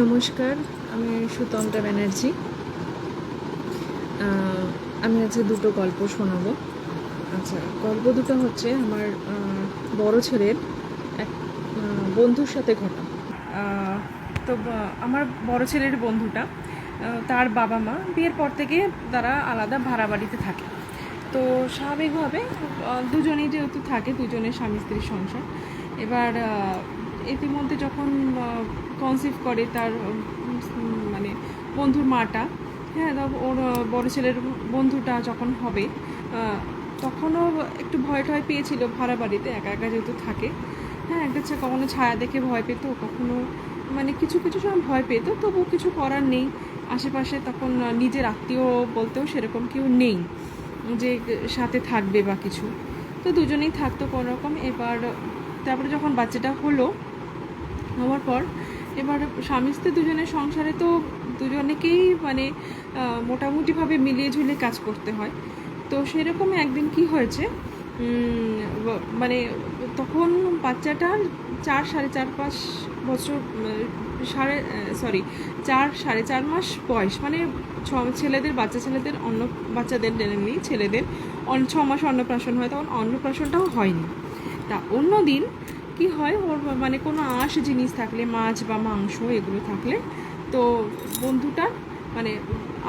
নমস্কার, আমি সুতন্ত্রা ব্যানার্জি। আমি আজকে দুটো গল্প শোনাবো। আচ্ছা গল্প দুটো হচ্ছে আমার বড় ছেলের এক বন্ধুর সাথে ঘটা তো আমার বড় ছেলের বন্ধুটা তার বাবা মা বিয়ের পর থেকে তারা আলাদা ভাড়া বাড়িতে থাকে। তো স্বাভাবিকভাবে দুজনেই যেহেতু থাকে, দুজনের স্বামী স্ত্রীর সংসার। এবার ইতিমধ্যে যখন কনসিভ করে তার মানে বন্ধুর মাটা হ্যাঁ ওর বড় ছেলের বন্ধুটা যখন হবে তখনও একটু ভয় টয় পেয়েছিল ভাড়া বাড়িতে, একা একা যেহেতু থাকে। হ্যাঁ একটা কখনো ছায়া দেখে ভয় পেতো, কখনো মানে কিছু কিছু সময় ভয় পেতো, তবু কিছু করার নেই। আশেপাশে তখন নিজের আত্মীয় বলতেও সেরকম কেউ নেই যে সাথে থাকবে বা কিছু। তো দুজনেই থাকতো কোনো রকম। এবার, তারপরে যখন বাচ্চাটা হলো হওয়ার পর এবার স্বামী স্ত্রী দুজনের সংসারে তো দুজনেকেই মানে মোটামুটিভাবে মিলিয়ে ঝুলিয়ে কাজ করতে হয়। তো সেরকম একদিন কি হয়েছে মানে তখন বাচ্চাটার চার সাড়ে চার পাঁচ বছর সাড়ে সরি চার সাড়ে চার মাস বয়স। মানে ছ, ছেলেদের, বাচ্চা ছেলেদের অন্ন বাচ্চাদের নেই ছেলেদের, অন- ছ মাস অন্নপ্রাশন হয়। তখন অন্নপ্রাশনটাও হয়নি। তা অন্য দিন কি হয়? ওর মানে কোনো আঁশ জিনিস থাকলে, মাছ বা মাংস এগুলো থাকলে, তো বন্ধুটা মানে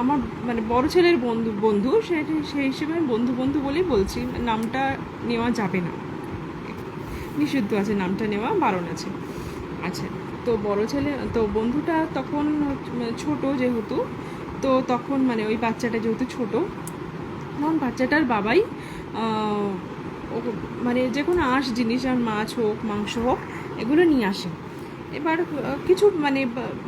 আমার মানে বড় ছেলের বন্ধু বন্ধু, সে সেই হিসেবে বন্ধু বন্ধু বলেই বলছি, নামটা নেওয়া যাবে না। নিষিদ্ধ আছে, নামটা নেওয়া বারণ আছে। আচ্ছা তো বড় ছেলে, তো বন্ধুটা তখন ছোট যেহেতু, তো তখন মানে ওই বাচ্চাটা যেহেতু ছোট, তখন বাচ্চাটার বাবাই মানে যে কোনো আঁশ জিনিস, আর মাছ হোক, মাংস হোক, এগুলো নিয়ে আসে। এবার কিছু মানে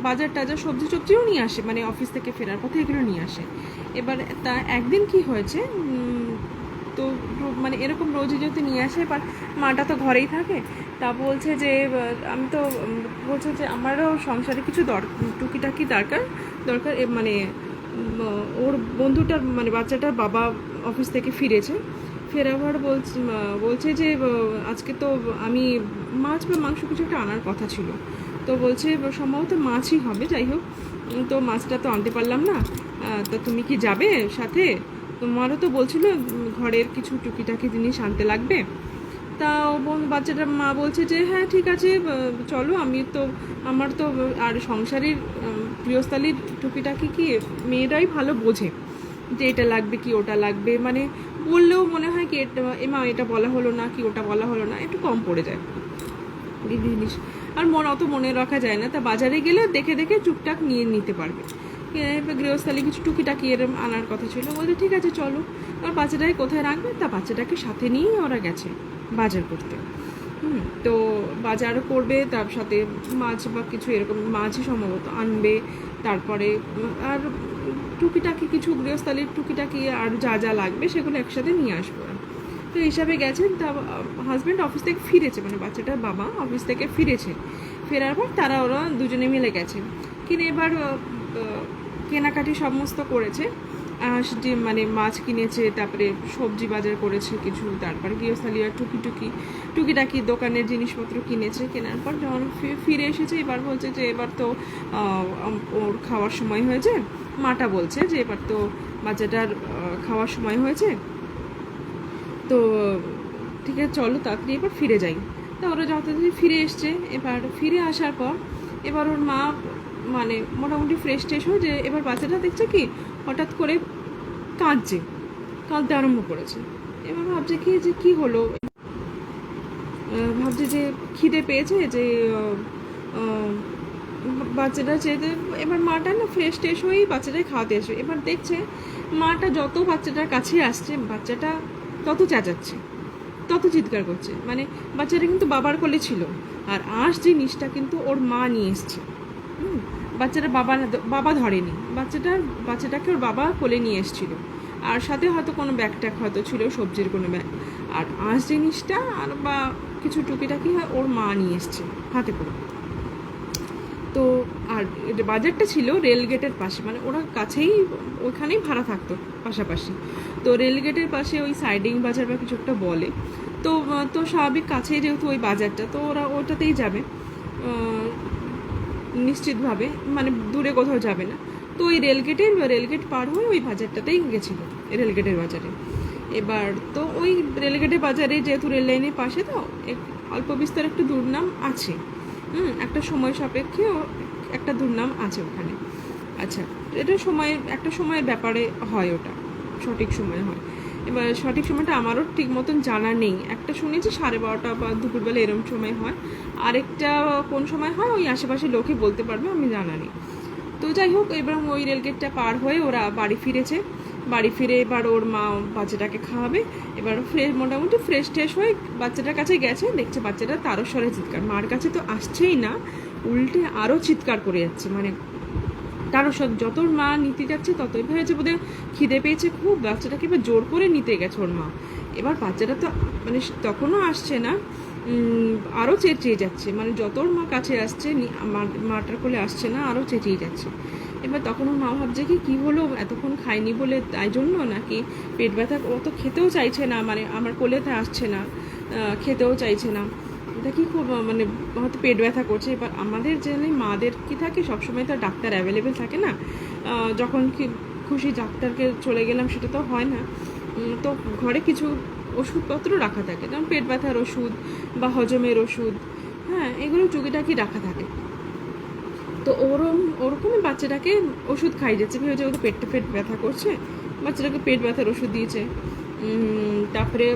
বাজার টাজার সবজি টবজিও নিয়ে আসে মানে অফিস থেকে ফেরার পথে এগুলো নিয়ে আসে। এবার তা একদিন কি হয়েছে তো মানে এরকম রোজই যদি নিয়ে আসে, এবার মাটা তো ঘরেই থাকে। তা বলছে যে আমি তো বলছে যে আমারও সংসারে কিছু দর, টুকিটাকি দরকার দরকার মানে ওর বন্ধুটার মানে বাচ্চাটার বাবা অফিস থেকে ফিরেছে। ফেরাবার বলছে বলছে যে আজকে তো আমি মাছ বা মাংস কিছু একটা আনার কথা ছিল। তো বলছে সম্ভবত মাছই হবে, যাই হোক। তো মাছটা তো আনতে পারলাম না। তা তুমি কি যাবে সাথে? তোমারও তো বলছিল ঘরের কিছু টুকিটাকি জিনিস আনতে লাগবে। তা ও বাচ্চাটার মা বলছে যে হ্যাঁ ঠিক আছে চলো, আমি তো, আমার তো আর সংসারের গৃহস্থালির টুকিটাকি কি মেয়েরাই ভালো বোঝে যে এটা লাগবে কি, ওটা লাগবে। মানে বললেও মনে হয় কি এমা এটা বলা হলো না, কি ওটা বলা হলো না, একটু কম পড়ে যায়। জিনিস। আর মন অত মনে রাখা যায় না, তা বাজারে গেলে দেখে দেখে চুপটাক নিয়ে নিতে পারবে। গৃহস্থালী কিছু টুকিটাকি এরম আনার কথা ছিল বলতে ঠিক আছে, চলো। আর বাচ্চাটাকে কোথায় রাখবে? তা বাচ্চাটাকে সাথে নিয়েই ওরা গেছে বাজার করতে। তো বাজার করবে, তার সাথে মাছ বা কিছু এরকম মাছই সম্ভবত আনবে, তারপরে, আর টুকিটাকি কিছু গৃহস্থালির টুকিটাকি আর যা যা লাগবে সেগুলো একসাথে নিয়ে আসব। তো হিসাবে গেছেন, তা হাজব্যান্ড অফিস থেকে ফিরেছে মানে বাচ্চাটার বাবা অফিস থেকে ফিরেছে। ফেরার পর তারা ওরা দুজনে মিলে গেছে। কিনে এবার কেনাকাটি সমস্ত করেছে। দিয়ে মানে মাছ কিনেছে, তারপরে সবজি বাজার করেছে কিছু, তারপরে গৃহস্থালী আর টুকি টুকি, টুকিটাকি দোকানের জিনিসপত্র কিনেছে, কেনার পর যখন ফিরে এসেছে, এবার বলছে যে এবার তো ওর খাওয়ার সময় হয়েছে। মাটা বলছে যে এবার তো বাচ্চাটার খাওয়ার সময় হয়েছে। তো, ঠিক আছে, চলো তাড়াতাড়ি এবার ফিরে যাই। তা ওরা যথারীতি ফিরে এসছে। এবার ফিরে আসার পর, এবার ওর মা মানে মোটামুটি ফ্রেশ ট্রেশ হয়ে যে এবার বাচ্চাটা দেখছে কি হঠাৎ করে কাঁদছে, কাঁদতে আরম্ভ করেছে। এবার ভাবছে কি যে কি হলো? ভাবছে যে খিদে পেয়েছে যে বাচ্চাটা চেয়েছে এবার মাটা না ফ্রেশ ট্রেশ হয়েই বাচ্চাটাকে খাওয়াতে আসবে এবার দেখছে মাটা যত বাচ্চাটার কাছে আসছে, বাচ্চাটা তত চেঁচাচ্ছে, তত চিৎকার করছে। মানে বাচ্চাটা কিন্তু বাবার কোলে ছিল। আর আঁশ জিনিসটা কিন্তু ওর মা নিয়ে এসছে। বাচ্চাটা বাবা বাবা ধরেনি। বাচ্চাটার বাচ্চাটাকে ওর বাবা কোলে নিয়ে এসেছিল। আর সাথে হয়তো কোনো ব্যাগ ট্যাগ হয়তো ছিল, সবজির কোনো ব্যাগ। আর আঁশ জিনিসটা আর বা কিছু টুকিটাকি হয় ওর মা নিয়ে এসছে হাতে করে। তো আর বাজারটা ছিল রেল গেটের পাশে মানে ওরা কাছেই, ওখানেই ভাড়া থাকতো পাশাপাশি। তো রেল গেটের পাশে ওই সাইডিং বাজার বা কিছু একটা বলে। তো তো স্বাভাবিক কাছেই যেহেতু ওই বাজারটা, তো ওরা ওটাতেই যাবে। নিশ্চিতভাবে মানে দূরে কোথাও যাবে না। তো ওই রেলগেটের রেলগেট পার হয়ে ওই বাজারটাতেই গেছিল রেলগেটের বাজারে। এবার তো ওই রেলগেটের বাজারে যেহেতু রেল লাইনের পাশে তো অল্প বিস্তর একটু দুর্নাম আছে। হুম, একটা সময় সাপেক্ষেও একটা দুর্নাম আছে ওখানে। আচ্ছা এটা সময়, একটা সময়ের ব্যাপারে হয় ওটা, সঠিক সময় হয়। এবার সঠিক সময়টা আমারও ঠিক মতন জানা নেই। একটা শুনেছি সাড়ে বারোটা বা দুপুরবেলা এরম সময় হয়। আরেকটা কোন সময় হয়, ওই আশেপাশে লোকে বলতে পারবে, আমি জানা নেই। তো যাই হোক, এবার ওই রেলগেটটা পার হয়ে ওরা বাড়ি ফিরেছে। বাড়ি ফিরে এবার ওর মা বাচ্চাটাকে খাওয়াবে। এবার ফ্রেশ, মোটামুটি ফ্রেশ ট্রেশ হয়ে বাচ্চাটার কাছে গেছে। দেখছে বাচ্চাটা তারও স্বরে চিৎকার। মার কাছে তো আসছেই না, উল্টে আরও চিৎকার করে যাচ্ছে। মানে তারও যত ওর মা নিতে যাচ্ছে, ততই ভেবেছে বোধহয় খিদে পেয়েছে খুব, বাচ্চাটাকে এবার জোর করে নিতে গেছে ওর মা। এবার বাচ্চাটা তো মানে তখনও আসছে না আরও চেঁচিয়ে যাচ্ছে। মানে যত ওর মা কাছে আসছে মাটার কোলে আসছে না, আরও চেঁচিয়ে যাচ্ছে। এবার তখন ওর মা ভাবছে কি, কী হলো? এতক্ষণ খায়নি বলে তাই জন্য? নাকি পেট ব্যথা? ও তো খেতেও চাইছে না মানে আমার কোলেতে আসছে না খেতেও চাইছে না। এটা কি খুব মানে হয়তো পেট ব্যথা করছে। এবার আমাদের জেনে মাদের কি থাকে, সবসময় তো ডাক্তার অ্যাভেলেবেল থাকে না। যখন কি খুশি ডাক্তারকে চলে গেলাম, সেটা তো হয় না। তো ঘরে কিছু ওষুধপত্র রাখা থাকে, যেমন পেট ব্যথার ওষুধ বা হজমের ওষুধ হ্যাঁ এগুলো টুকিটাকি রাখা থাকে। তো ওরম, ওরকমই বাচ্চাটাকে ওষুধ খাই যাচ্ছে ভেবেছে ওদের পেটটা পেট ব্যথা করছে, বাচ্চাটাকে পেট ব্যথার ওষুধ দিয়েছে। তারপরে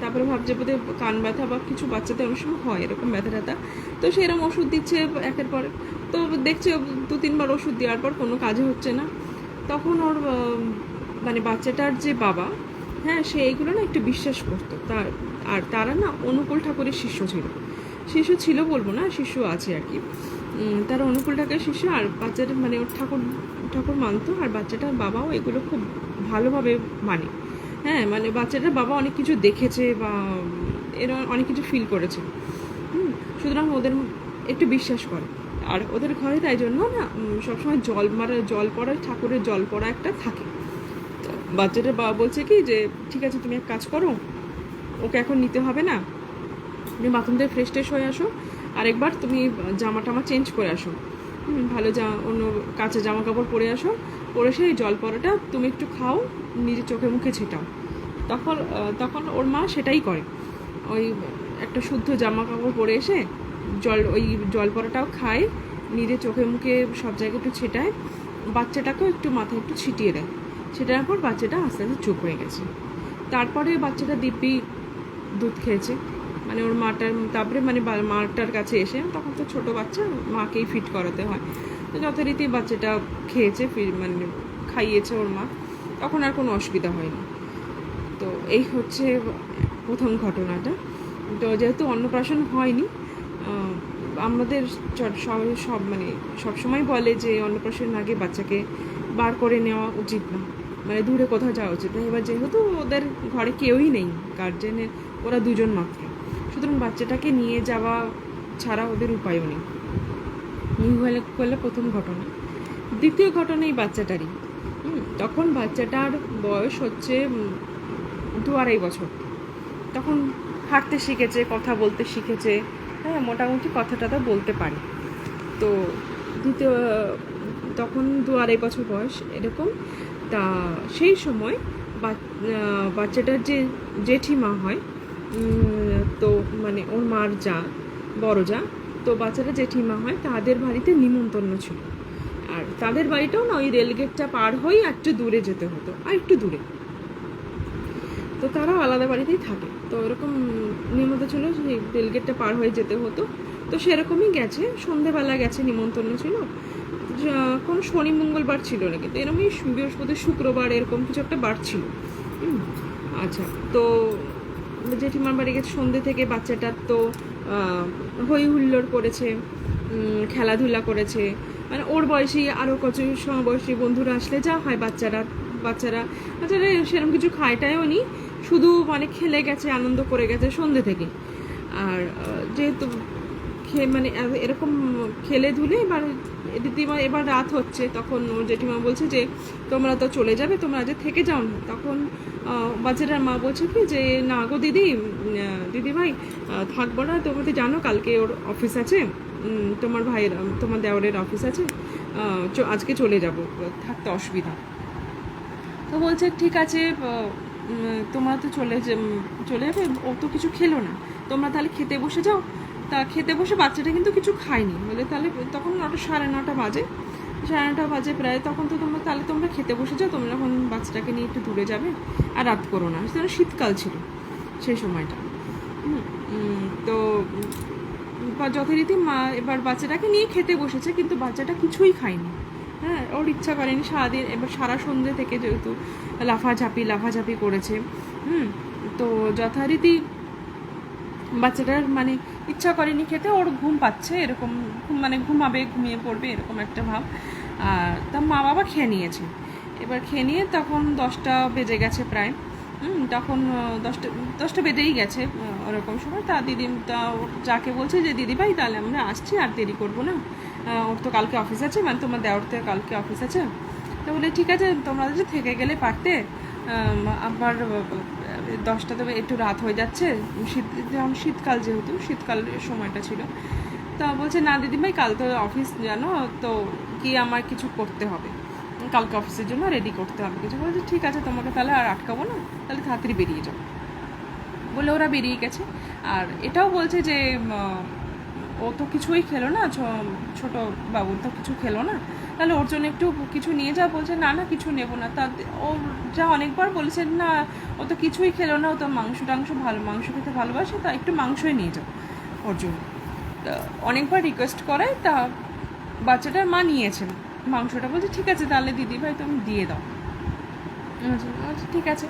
তারপরে ভাবছে বোধহয় কান ব্যথা বা কিছু বাচ্চাদের অনেক সময় হয় এরকম ব্যথা ট্যাথা। তো সেরকম ওষুধ দিচ্ছে একের পর, তো দেখছে দু তিনবার ওষুধ দেওয়ার পর কোনো কাজে হচ্ছে না। তখন ওর মানে বাচ্চাটার যে বাবা হ্যাঁ সে এইগুলো না একটু বিশ্বাস করতো। তার, আর তারা না অনুকূল ঠাকুরের শিষ্য ছিল। শিশু ছিল বলব না শিশু আছে আর কি। তারা অনুকূল ঠাকুরের শিষ্য, আর বাচ্চাটা মানে ওর ঠাকুর ঠাকুর মানতো, আর বাচ্চাটার বাবাও এগুলো খুব ভালোভাবে মানে। হ্যাঁ মানে বাচ্চাটার বাবা অনেক কিছু দেখেছে বা এরা অনেক কিছু ফিল করেছে। হুম, সুতরাং ওদের একটু বিশ্বাস করে। আর ওদের ঘরে তাই জন্য না সবসময় জল মারা, জল পড়া, ঠাকুরের জল পড়া একটা থাকে। বাচ্চাটার বাবা বলছে কি যে, ঠিক আছে, তুমি এক কাজ করো, ওকে এখন নিতে হবে না। তুমি বাথরুম থেকে ফ্রেশ ট্রেশ হয়ে আসো আরেকবার তুমি জামা টামা চেঞ্জ করে আসো। ভালো জা অন্য কাছে জামা কাপড় পরে আসো, পরে সেই জল পরাটা তুমি একটু খাও, নিজের চোখে মুখে ছেটাও। তখন তখন ওর মা সেটাই করে। ওই একটা শুদ্ধ জামা কাপড় পরে এসে জল, ওই জল পরাটাও খায়, নিজে চোখে মুখে সব জায়গায় একটু ছেটায়, বাচ্চাটাকেও একটু মাথায় একটু ছিটিয়ে দেয়। সেটার পর বাচ্চাটা আস্তে আস্তে চুপ হয়ে গেছে। তারপরে বাচ্চাটা দিব্যি দুধ খেয়েছে। মানে ওর মাটার, তারপরে মানে মাটার কাছে এসে তখন তো ছোট বাচ্চা, মাকেই ফিট করাতে হয়। তো যথারীতি বাচ্চাটা খেয়েছে মানে খাইয়েছে ওর মা। তখন আর কোনো অসুবিধা হয়নি। তো এই হচ্ছে প্রথম ঘটনাটা। তো যেহেতু অন্নপ্রাশন হয়নি আমাদের সব মানে সবসময় বলে যে অন্নপ্রাশন আগে বাচ্চাকে বার করে নেওয়া উচিত না মানে দূরে কোথাও যাওয়া উচিত না। এবার যেহেতু ওদের ঘরে কেউই নেই গার্জেনের ওরা দুজন মাত্র। সুতরাং বাচ্চাটাকে নিয়ে যাওয়া ছাড়া ওদের উপায়ও নেই। নিয়ে হলে করলে প্রথম ঘটনা। দ্বিতীয় ঘটনা এই বাচ্চাটারই। তখন বাচ্চাটার বয়স হচ্ছে দু আড়াই বছর। তখন হাঁটতে শিখেছে, কথা বলতে শিখেছে। হ্যাঁ মোটামুটি কথা টথা বলতে পারে। তো দ্বিতীয়, তখন দু আড়াই বছর বয়স এরকম। তা সেই সময় বাচ- বাচ্চাটার যে জেঠিমা হয় তো মানে ওর মার যা, বড় যা, তো বাচ্চাটা জেঠিমা হয়, তাদের বাড়িতে নিমন্ত্রণ ছিল। আর তাদের বাড়িটাও না ওই রেলগেটটা পার হয়ে একটু দূরে যেতে হতো, আর একটু দূরে। তো তারাও আলাদা বাড়িতেই থাকে। তো এরকম নিমন্ত্রণ ছিল সেই রেলগেটটা পার হয়ে যেতে হতো। তো সেরকমই গেছে। সন্ধেবেলা গেছে, নিমন্ত্রণ ছিল। কোন শনি মঙ্গলবার ছিল না, কিন্তু এরকমই বৃহস্পতি, শুক্রবার এরকম কিছু একটা বার ছিল। আচ্ছা তো জেঠিমার বাড়ি গেছে সন্ধে থেকে বাচ্চাটার তো হই হুল্লোড় করেছে খেলাধুলা করেছে। মানে ওর বয়সী আরও কত সমবয়সী বন্ধুরা আসলে যা হয় বাচ্চারা বাচ্চারা বাচ্চারা সেরকম কিছু খায়টায়ও নি। শুধু মানে খেলে গেছে, আনন্দ করে গেছে সন্ধে থেকে। আর যেহেতু মানে এরকম খেলে ধুলে এবার দিদিমা, এবার রাত হচ্ছে, তখন জেঠিমা বলছে যে, তোমরা তো চলে যাবে, তোমরা আজ থেকে যাও না। তখন বাচ্চাটার মা বলছে কি যে, না গো দিদি দিদিভাই থাকব না। তোমরা জানো, কালকে ওর অফিস আছে। তোমার ভাইয়ের তোমার দেওরের অফিস আছে। আজকে চলে যাব। থাকতে অসুবিধা। তো বলছে, ঠিক আছে তোমরা তো চলে চলে যাবে, ও তো কিছু খেলো না। তোমরা তাহলে খেতে বসে যাও। তা খেতে বসে বাচ্চাটা কিন্তু কিছু খায়নি। বলে তাহলে তখন নটা, সাড়ে নটা বাজে। সাড়ে নটা বাজে প্রায়। তখন তো তোমরা তাহলে তোমরা খেতে বসে যাও। তোমরা যখন বাচ্চাটাকে নিয়ে একটু দূরে যাবে। আর রাত করো না। সেটা শীতকাল ছিল সেই সময়টা। তো যথারীতি মা এবার বাচ্চাটাকে নিয়ে খেতে বসেছে, কিন্তু বাচ্চাটা কিছুই খায়নি। হ্যাঁ ওর ইচ্ছা করেনি সারাদিন, এবার সারা সন্ধ্যে থেকে যেহেতু লাফাঝাপি লাফাঝাপি করেছে, হুম, তো যথারীতি বাচ্চাটার মানে ইচ্ছা করেনি খেতে, ওর ঘুম পাচ্ছে এরকম, ঘুম মানে ঘুমাবে, ঘুমিয়ে পড়বে এরকম একটা ভাব। আর তার মা বাবা খেয়ে নিয়েছে। এবার খেয়ে নিয়ে তখন দশটা বেজে গেছে প্রায়। তখন দশটা দশটা বেজেই গেছে ওরকম সময়। তা দিদি তা যাকে বলছে যে, দিদি ভাই, তাহলে আমরা আসছি, আর দেরি করব না। ওর তো কালকে অফিস আছে মানে তোমার দেওয়ার তো কালকে অফিস আছে। তো বলে, ঠিক আছে, তোমরা যে থেকে গেলে পারতে আবার দশটা তো একটু রাত হয়ে যাচ্ছে। শীত, যেমন শীতকাল যেহেতু শীতকালের সময়টা ছিল। তা বলছে, না, দিদিভাই, কাল তো অফিস জানো, তো কি আমার কিছু করতে হবে। কালকে অফিসের জন্য রেডি করতে হবে। কিছু বলছে, ঠিক আছে, তোমাকে তাহলে আর আটকাবো না, তাহলে তাড়াতাড়ি বেরিয়ে যাও। বলে ওরা বেরিয়ে গেছে। আর এটাও বলছে যে ও তো কিছুই খেলো না ছোট বাবু তো কিছু খেলো না। তাহলে ওর জন্য একটু কিছু নিয়ে যা, বলছে, না না, কিছু নেব না। তা ও যা অনেকবার বলেছে, না, ও তো কিছুই খেলো না, ও তো মাংস টাংস ভালো, মাংস খেতে ভালোবাসে, তা একটু মাংসই নিয়ে যাও ওর জন্য। তা অনেকবার রিকোয়েস্ট করে, তা বাচ্চাটার মা নিয়েছেন। মাংসটা বলছে, ঠিক আছে, তাহলে দিদি ভাই তুমি দিয়ে দাও। আচ্ছা ঠিক আছে।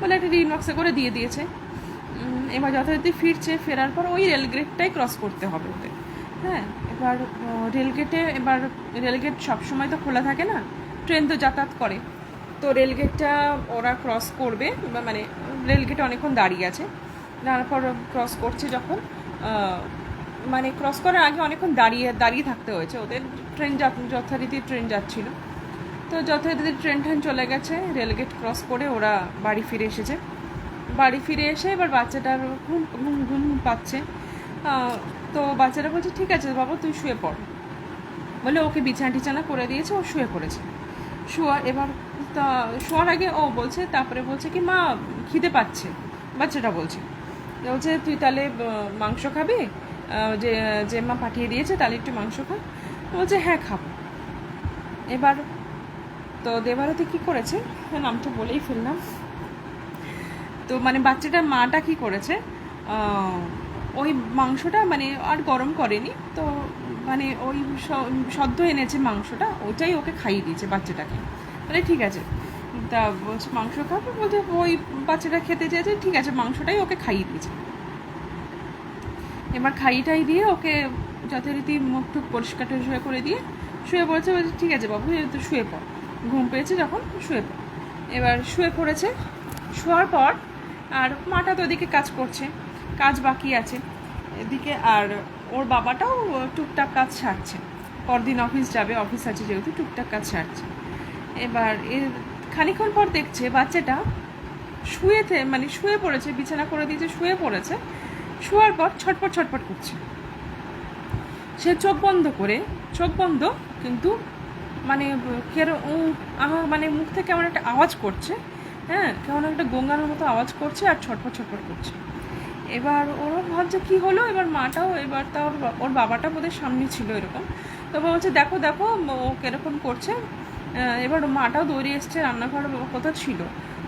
বলে একটা রিন বক্সে করে দিয়ে দিয়েছে। এবার যথারীতি ফিরছে, ফেরার পর ওই রেলগেটটাই ক্রস করতে হবে ওদের। হ্যাঁ এবার রেলগেটে এবার রেলগেট সবসময় তো খোলা থাকে না ট্রেন তো যাতায়াত করে। তো রেলগেটটা ওরা ক্রস করবে মানে রেলগেটে অনেকক্ষণ দাঁড়িয়ে আছে। তারপর ক্রস করছে যখন মানে ক্রস করার আগে অনেকক্ষণ দাঁড়িয়ে দাঁড়িয়ে থাকতে হয়েছে। ওদের ট্রেন যথারীতি ট্রেন যাচ্ছিল। তো যথারীতি ট্রেন ট্রেন চলে গেছে রেলগেট ক্রস করে ওরা বাড়ি ফিরে এসেছে। বাড়ি ফিরে এসে এবার বাচ্চাটার ঘুম ঘুম ঘুম পাচ্ছে। তো বাচ্চাটা বলছে, ঠিক আছে বাবা, তুই শুয়ে পড়। বলে ওকে বিছানা টিছানা করে দিয়েছে, ও শুয়ে পড়েছে। শোয়া, এবার তা, শোয়ার আগে ও বলছে, তারপরে বলছে কি, মা, খিদে পাচ্ছে। বাচ্চাটা বলছে। বলছে, তুই তাহলে মাংস খাবি? যে যে মা পাঠিয়ে দিয়েছে, তাহলে একটু মাংস খা। বলছে হ্যাঁ খাব। এবার তো দেবারতী কি করেছে? নামটা বলেই ফেললাম। তো মানে বাচ্চাটার মাটা কি করেছে? ওই মাংসটা মানে আর গরম করেনি। তো মানে ওই সদ্য এনেছে মাংসটা, ওইটাই ওকে খাইয়ে দিয়েছে বাচ্চাটাকে। বলে, ঠিক আছে। তা বলছে, মাংস খাবে? বলছে, ওই বাচ্চাটা খেতে চেয়েছে, ঠিক আছে। মাংসটাই ওকে খাইয়ে দিয়েছে। এবার খাইটাই দিয়ে ওকে যথারীতি মুখ টুক পরিষ্কার টরিষ্কার করে দিয়ে শুয়ে পড়েছে, বলছে, ঠিক আছে বাবু তুই শুয়ে পড়। ঘুম পেয়েছে যখন, শুয়ে পড়। এবার শুয়ে পড়েছে, শোয়ার পর আর মাটা তো ওদিকে কাজ করছে, কাজ বাকি আছে। এদিকে আর ওর বাবাটাও টুকটাক কাজ সারছে। পরদিন অফিস যাবে, অফিস আছে যেহেতু, টুকটাক কাজ সারছে। এবার এর খানিক্ষণ পর দেখছে বাচ্চাটা শুয়েতে মানে শুয়ে পড়েছে, বিছানা করে দিয়েছে, শুয়ে পড়েছে। শোয়ার পর ছটপট ছটপট করছে। সে চোখ বন্ধ করে, চোখ বন্ধ কিন্তু মানে আমার মানে মুখ থেকে কেমন একটা আওয়াজ করছে হ্যাঁ? কেমন একটা গঙ্গানোর মতো আওয়াজ করছে আর ছটপট ছটপট করছে। এবার ওরা ভাবছে কি হলো? এবার মাটাও, এবার তা ওর বাবাটা বোধহয় সামনে ছিল এরকম। তো বলছে, দেখো দেখো, ও কীরকম করছে। এবার মাটাও দৌড়ে এসছে রান্নাঘর কোথাও ছিল।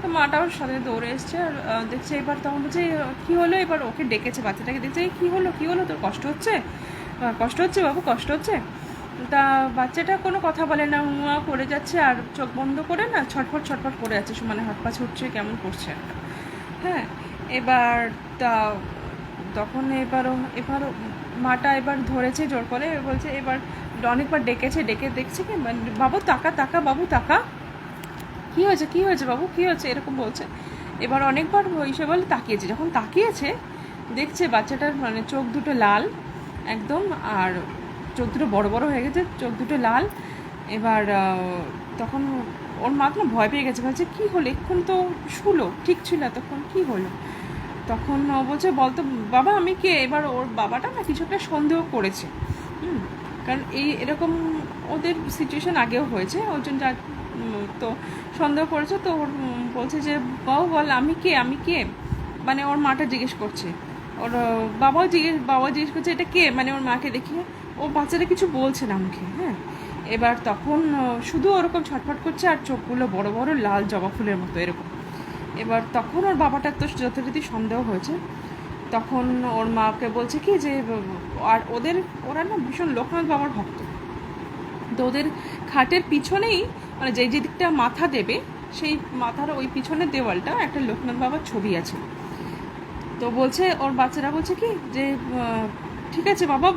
তো মাটাও সাথে দৌড়ে এসছে আর দেখছে এবার তখন বলছে কী হলো? এবার ওকে ডেকেছে বাচ্চাটাকে। দেখছে "এই, কী হলো? কী হলো? তোর কষ্ট হচ্ছে? কষ্ট হচ্ছে বাবু কষ্ট হচ্ছে। তা বাচ্চাটা কোনো কথা বলে না উয়া করে যাচ্ছে আর চোখ বন্ধ করে না ছটফট ছটফট করে যাচ্ছে মানে হাত পা ছুটছে কেমন করছে। হ্যাঁ এবার তা তখন এবারও এবার মাটা এবার ধরেছে জোর করে বলছে এবার অনেকবার ডেকেছে ডেকে দেখছে কি? মানে, বাবু তাকা তাকা বাবু তাকা। কি হয়েছে কি হয়েছে বাবু? কি হয়েছে? এরকম বলছে। এবার অনেকবার সে বলে তাকিয়েছে। যখন তাকিয়েছে, দেখছে বাচ্চাটার মানে চোখ দুটো লাল, একদম, আর চোখ দুটো বড় বড় হয়ে গেছে, চোখ দুটো লাল। এবার তখন ওর মা তো ভয় পেয়ে গেছে। বলছে, কী হলো? এক্ষুনি তো শুলো, ঠিক ছিল এতক্ষণ, কী হলো? তখন ও বলছে বলতো বাবা, আমি কে? এবার ওর বাবাটা না কিছু একটা সন্দেহ করেছে। হুম, কারণ এই এরকম ওদের সিচুয়েশন আগেও হয়েছে। ওর জন্য তো সন্দেহ করেছে, তো ওর বলছে যে বাবু বল, আমি কে? আমি কে? মানে ওর মাটা জিজ্ঞেস করছে। ওর বাবাও জিজ্ঞেস বাবা জিজ্ঞেস করছে, এটা কে? মানে ওর মাকে দেখিয়ে ও বাচ্চাটা কিছু বলছে না মুখে হ্যাঁ? এবার তখন শুধু ওরকম ছটফট করছে আর চোখগুলো বড় বড় লাল জবা ফুলের মতো এরকম। এবার তখন ওর বাবাটার তো যথারীতি সন্দেহ হয়েছে। তখন ওর মাকে বলছে কি যে, আর ওদের, ওরা না ভীষণ লোকনাথ বাবার ভক্ত। তো ওদের খাটের পিছনেই মানে যে যে দিকটা মাথা দেবে, সেই মাথার ওই পিছনের দেওয়ালটা একটা লোকনাথ বাবার ছবি আছে। তো বলছে, ওর বাচ্চারা বলছে কি যে ঠিক আছে বাবা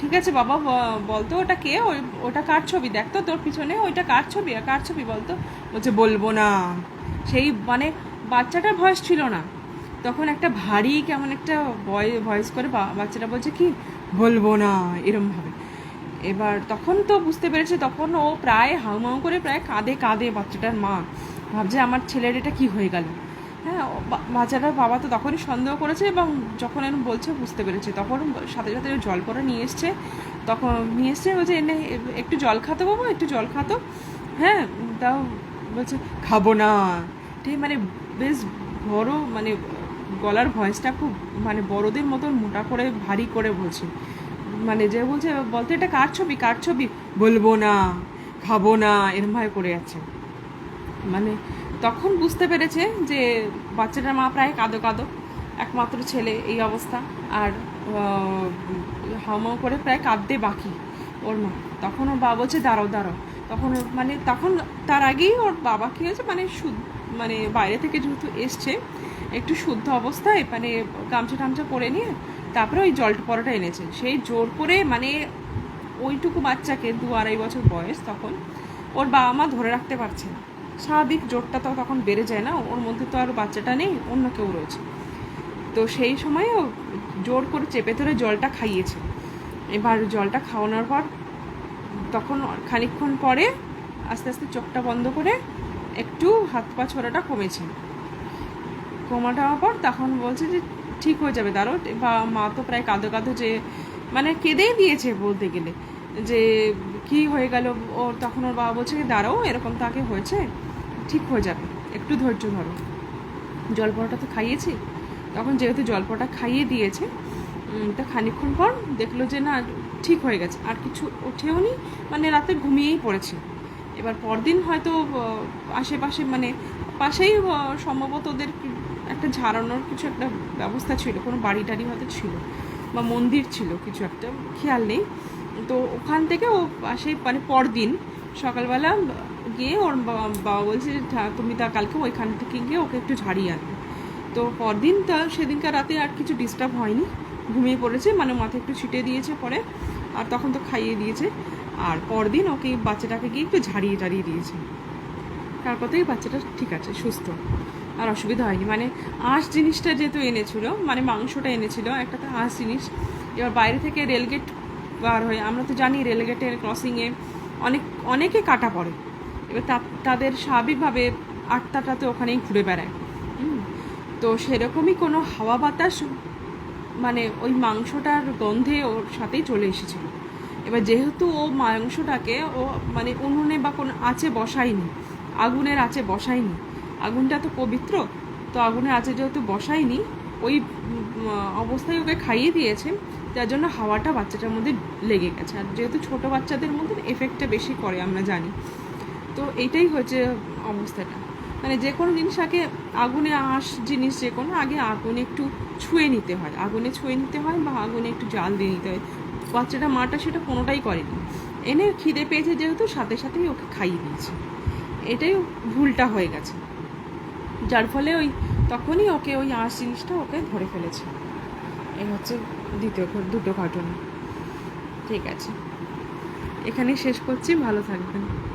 ঠিক আছে বাবা বলতো ওটা কে? ওই, ওটা কার ছবি? দেখ তো তোর পিছনে ওইটা কার ছবি? আর কার ছবি বলতো? বলছে, বলব না। সেই মানে বাচ্চাটার ভয়েস ছিল না। তখন একটা ভারী কেমন একটা ভয়েস করে বাচ্চাটা বলছে কি, বলব না এরমভাবে এবার তখন তো বুঝতে পেরেছে, তখন ও প্রায় হাউমাউ করে প্রায় কাঁদে কাঁদে বাচ্চাটার মা। ভাবছে আমার ছেলের এটা কি হয়ে গেল? হ্যাঁ বাচ্চাটার বাবা তো তখনই সন্দেহ করেছে এবং যখন এরকম বলছে বুঝতে পেরেছে। তখন সাথে সাথে জল পরে নিয়ে এসছে। তখন নিয়ে এসছে বলছে, এনে, একটু জল খাতো বাবু, একটু জল খাতো। হ্যাঁ তাও বলছে, খাব না। ঠিক মানে বেশ বড় মানে গলার ভয়েসটা খুব মানে বড়দের মতন মোটা করে, ভারী করে বলছে। মানে যে বলছে, বলতে, এটা কার ছবি? কার ছবি? বলব না, খাব না এরমভাবে করে যাচ্ছে মানে তখন বুঝতে পেরেছে যে বাচ্চাটার মা প্রায় কাঁদো কাঁদো, একমাত্র ছেলে এই অবস্থা। আর হামাও করে প্রায় কাঁদতে বাকি ওর মা। তখন ওর বাবা বলছে, দাঁড়াও দাঁড়াও। তখন মানে তখন তার আগেই ওর বাবা কী হয়েছে মানে শুদ্ধ মানে বাইরে থেকে যেহেতু এসছে, একটু শুদ্ধ অবস্থায় মানে গামছা টামছা পরে নিয়ে তারপরে ওই জলটা পরোটা এনেছে। সেই জোর করে মানে ওইটুকু বাচ্চাকে দু আড়াই বছর বয়স তখন ওর বাবা মা ধরে রাখতে পারছে না। স্বাভাবিক জোরটা তো তখন বেড়ে যায় না, ওর মধ্যে তো আর বাচ্চাটা নেই, অন্য কেউ রয়েছে। তো সেই সময় ও জোর করে চেপে ধরে জলটা খাইয়েছে। এবার জলটা খাওয়ানোর পর তখন খানিকক্ষণ পরে আস্তে আস্তে চোখটা বন্ধ করে একটু হাত পা ছোড়াটা কমেছে। কমাটা পর তখন বলছে যে ঠিক হয়ে যাবে। দাঁড়ো বা মা তো প্রায় কাঁদো কাঁদো যে মানে কেঁদেই দিয়েছে বলতে গেলে, যে কি হয়ে গেল, ওর তখন ওর বাবা বলছে দাঁড়াও, এরকম তাকে হয়েছে, ঠিক হয়ে যাবে, একটু ধৈর্য ধরো। জলপড়াটা তো খাইয়েছি। তখন যেহেতু জলপড়াটা খাইয়ে দিয়েছে তা খানিকক্ষণ পর দেখল যে, না, ঠিক হয়ে গেছে, আর কিছু ওঠেও নি মানে রাতে ঘুমিয়েই পড়েছে। এবার পরদিন হয়তো আশেপাশে মানে পাশেই সম্ভবত ওদের একটা ঝাড়ানোর কিছু একটা ব্যবস্থা ছিল, কোনো বাড়ি টাড়ি হয়তো ছিল বা মন্দির ছিল কিছু একটা, খেয়াল নেই। তো ওখান থেকে ও পাশেই মানে পরদিন সকালবেলা গিয়ে ওর বাবা বলছে তুমি তা কালকে ওইখান থেকে গিয়ে ওকে একটু ঝাড়িয়ে আনবে তো পরদিন তা সেদিনকার রাতে আর কিছু ডিস্টার্ব হয়নি, ঘুমিয়ে পড়েছে মানে মাথা একটু ছিটে দিয়েছে পরে, আর তখন তো খাইয়ে দিয়েছে। আর পরদিন ওকে বাচ্চাটাকে গিয়ে একটু ঝাড়িয়ে টাড়িয়ে দিয়েছে তারপরেই বাচ্চাটা ঠিক আছে, সুস্থ। আর অসুবিধা হয়নি। মানে আঁশ জিনিসটা যেহেতু এনেছিল মানে মাংসটা এনেছিল, একটা তো আঁশ জিনিস। এবার বাইরে থেকে রেলগেট বার হয়ে, আমরা তো জানি রেলগেটের ক্রসিংয়ে অনেক, অনেকে কাটা পড়ে। এবার তা- তাদের স্বাভাবিকভাবে আত্মাটা তো ওখানেই ঘুরে বেড়ায়। তো সেরকমই কোনো হাওয়া বাতাস মানে ওই মাংসটার গন্ধে ওর সাথেই চলে এসেছিল। এবার যেহেতু ও মাংসটাকে ও মানে উনুনে বা কোনো আঁচে বসায়নি, আগুনের আঁচে বসায়নি আগুনটা তো পবিত্র, তো আগুনের আঁচে যেহেতু বসায়নি, ওই অবস্থায় ওকে খাইয়ে দিয়েছে যার জন্য হাওয়াটা বাচ্চাটার মধ্যে লেগে গেছে। আর যেহেতু ছোট বাচ্চাদের মধ্যে এফেক্টটা বেশি করে, আমরা জানি। তো এইটাই হচ্ছে অবস্থাটা। মানে যে কোনো জিনিস আগে আগুনে আঁশ জিনিস যে কোনো, আগে আগুনে একটু ছুঁয়ে নিতে হয়। আগুনে ছুঁয়ে নিতে হয় বা আগুনে একটু জাল দিয়ে নিতে হয়। বাচ্চাটা মাটা সেটা কোনোটাই করেনি। এনে খিদে পেয়েছে যেহেতু, সাথে সাথেই ওকে খাইয়ে দিয়েছে। এটাই ভুলটা হয়ে গেছে। যার ফলে ওই তখনই ওকে ওই আঁশ জিনিসটা ওকে ধরে ফেলেছে। এই হচ্ছে দ্বিতীয় দুটো ঘটনা। ঠিক আছে। এখানে শেষ করছি। ভালো থাকবেন।